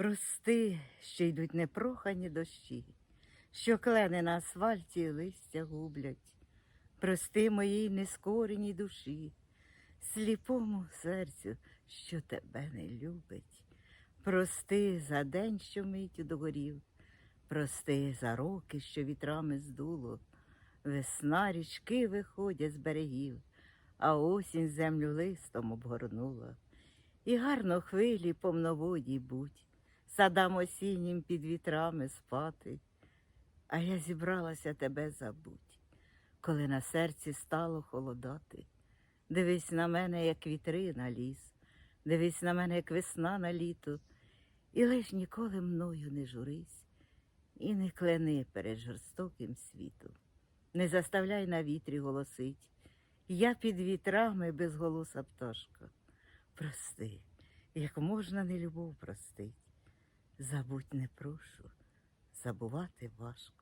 Прости, що йдуть непрохані дощі, що клени на асфальті листя гублять. Прости моїй нескореній душі, сліпому серцю, що тебе не любить. Прости за день, що миттю догорів, прости за роки, що вітрами здуло. Весна річки виходять з берегів, а осінь землю листом обгорнула. І гарно хвилі повноводій будь, садам осіннім під вітрами спати. А я зібралася тебе забуть, коли на серці стало холодати. Дивись на мене, як вітри на ліс, дивись на мене, як весна на літо, і лиш ніколи мною не журись, і не клени перед жорстоким світом. Не заставляй на вітрі голосить. Я під вітрами безголоса пташка. Прости, як можна не любов простить. Забудь не прошу, забувати важко.